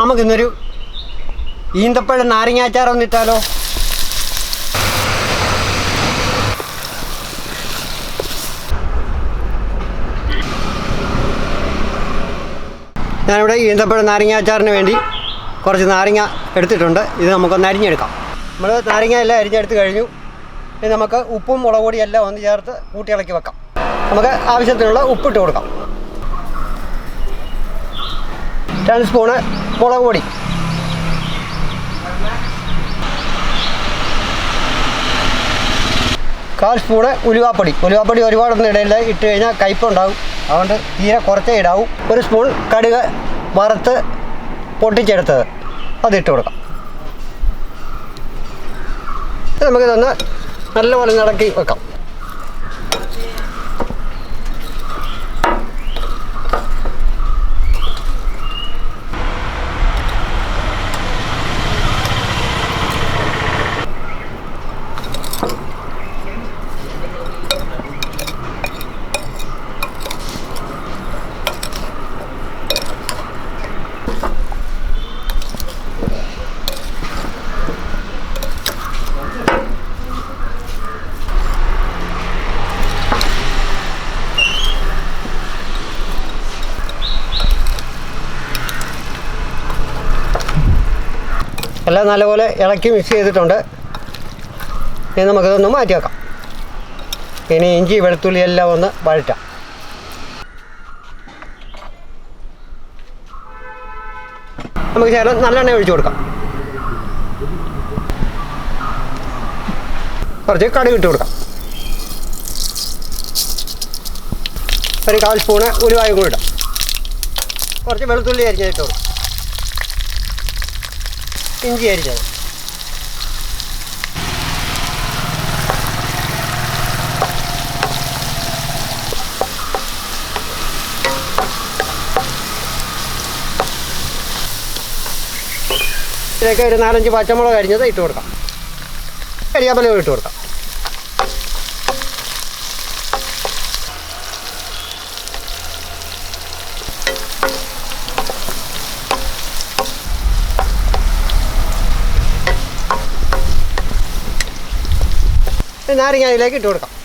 നമുക്കിന്നൊരു ഈന്തപ്പഴ നാരങ്ങാച്ചാർ ഇട്ടാലോ ഞാനിവിടെ ഈന്തപ്പഴ നാരങ്ങാച്ചാറിന് വേണ്ടി കുറച്ച് നാരങ്ങ എടുത്തിട്ടുണ്ട്. ഇത് നമുക്കൊന്ന് അരിഞ്ഞെടുക്കാം. നമ്മൾ നാരങ്ങ എല്ലാം അരിഞ്ഞെടുത്ത് കഴിഞ്ഞു. ഇനി നമുക്ക് ഉപ്പും മുളക് പൊടിയും എല്ലാം ഒന്ന് ചേർത്ത് കൂട്ടിയിളക്കി വെക്കാം. നമുക്ക് ആവശ്യത്തിനുള്ള ഉപ്പിട്ട് കൊടുക്കാം. രണ്ട് സ്പൂണ് മുളക് പൊടി. കാൽ സ്പൂണ് ഉലുവാപ്പൊടി. ഉലുവാപ്പൊടി ഒരുപാടൊന്നും ഇടയില്ല. ഇട്ട് കഴിഞ്ഞാൽ കയ്പുണ്ടാവും. അതുകൊണ്ട് തീരെ കുറച്ചേ ഇടാവും. ഒരു സ്പൂൺ കടുക് വറുത്ത് പൊട്ടിച്ചെടുത്തത്. അതിട്ട് കൊടുക്കാം. നമുക്കിതൊന്ന് നല്ലപോലെ നടക്കി വെക്കാം. എല്ലാം നല്ലപോലെ ഇളക്കി മിക്സ് ചെയ്തിട്ടുണ്ട്. ഇനി നമുക്കിതൊന്ന് മാറ്റി വെക്കാം. ഇനി ഇഞ്ചി വെളുത്തുള്ളി എല്ലാം ഒന്ന് വഴറ്റാം. നമുക്ക് ചേട്ടൻ നല്ലെണ്ണ ഒഴിച്ചു കൊടുക്കാം. കുറച്ച് കടുക് ഇട്ട് കൊടുക്കാം. ഒരു കാൽ സ്പൂണ് ഉലുവായും കൂടി ഇടാം. കുറച്ച് വെളുത്തുള്ളി അരിഞ്ഞിട്ട് കൊടുക്കാം. ഇഞ്ചി ഇതിലേക്ക് ഒരു നാലഞ്ച് പച്ചമുളക് അരിഞ്ഞത് ഇട്ട് കൊടുക്കാം. കരിയാപ്പല ഇട്ട് കൊടുക്കാം. നാരങ്ങ ഇട്ട് കൊടുക്കാം.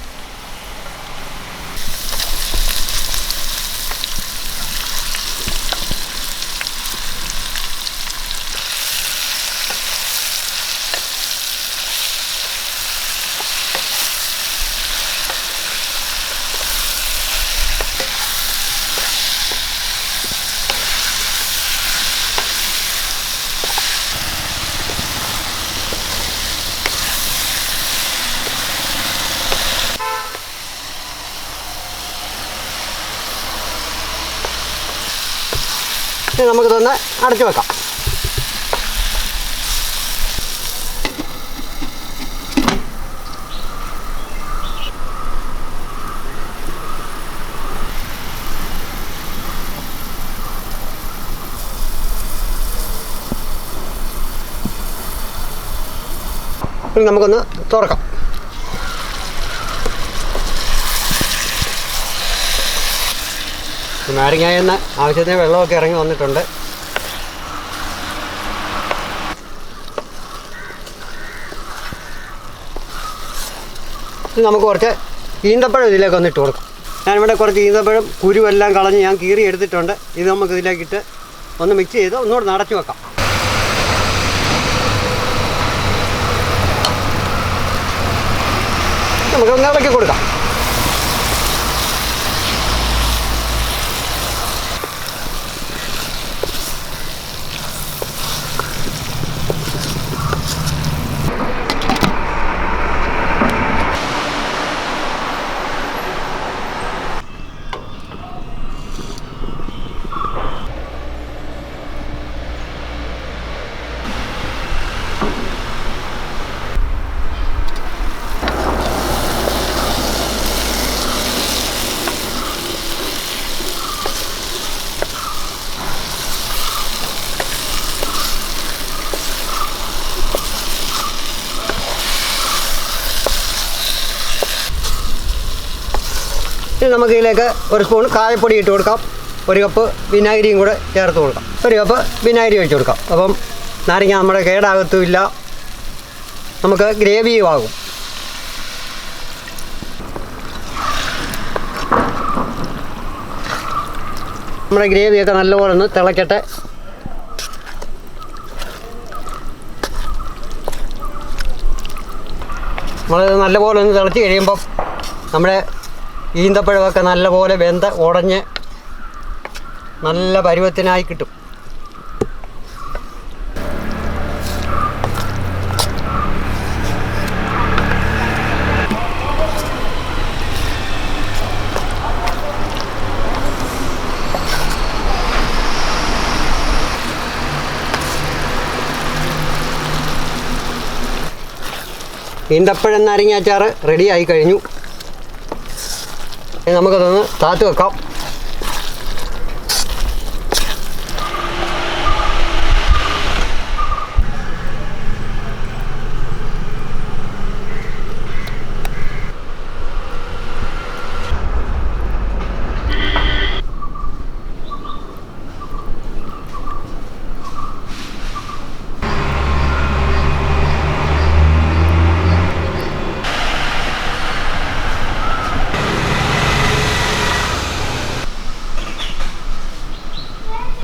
ഇനി തന്നെ അടച്ചു വെക്കാം. നമുക്കൊന്ന് തുറക്കാം. നാരങ്ങയിൽ എന്ന ആവശ്യത്തിന് വെള്ളമൊക്കെ ഇറങ്ങി വന്നിട്ടുണ്ട്. നമുക്ക് കുറച്ച് ഈന്തപ്പഴം ഇതിലേക്ക് ഒന്ന് കൊടുക്കാം. ഞാനിവിടെ കുറച്ച് ഈന്തപ്പഴം കുരുവെല്ലാം കളഞ്ഞ് ഞാൻ കീറി എടുത്തിട്ടുണ്ട്. ഇത് നമുക്ക് ഇതിലേക്കിട്ട് ഒന്ന് മിക്സ് ചെയ്ത് ഒന്നുകൂടെ നടച്ചു വെക്കാം. നമുക്ക് ഒന്ന് ഇളക്കി കൊടുക്കാം. ഇനി നമുക്ക് ഇതിലേക്ക് ഒരു സ്പൂൺ കായപ്പൊടി ഇട്ട് കൊടുക്കാം. ഒരു കപ്പ് വിനാഗിരിയും കൂടെ ചേർത്ത് കൊടുക്കാം. ഒരു കപ്പ് വിനാഗിരി ഒഴിച്ച് കൊടുക്കാം. അപ്പം നാരങ്ങ നമ്മുടെ കേടാകത്തുമില്ല. നമുക്ക് ഗ്രേവിയും ആകും. നമ്മുടെ ഗ്രേവിയൊക്കെ നല്ലപോലെ ഒന്ന് തിളക്കട്ടെ. നമ്മളത് നല്ലപോലെ ഒന്ന് തിളച്ച് കഴിയുമ്പം നമ്മുടെ ഈന്തപ്പഴമൊക്കെ നല്ലപോലെ വെന്ത ഉടഞ്ഞ് നല്ല പരുവത്തിനായി കിട്ടും. ഈന്തപ്പഴം നാരങ്ങ റെഡി ആയി കഴിഞ്ഞു. നമുക്കതൊന്ന് താത്ത് വെക്കാം.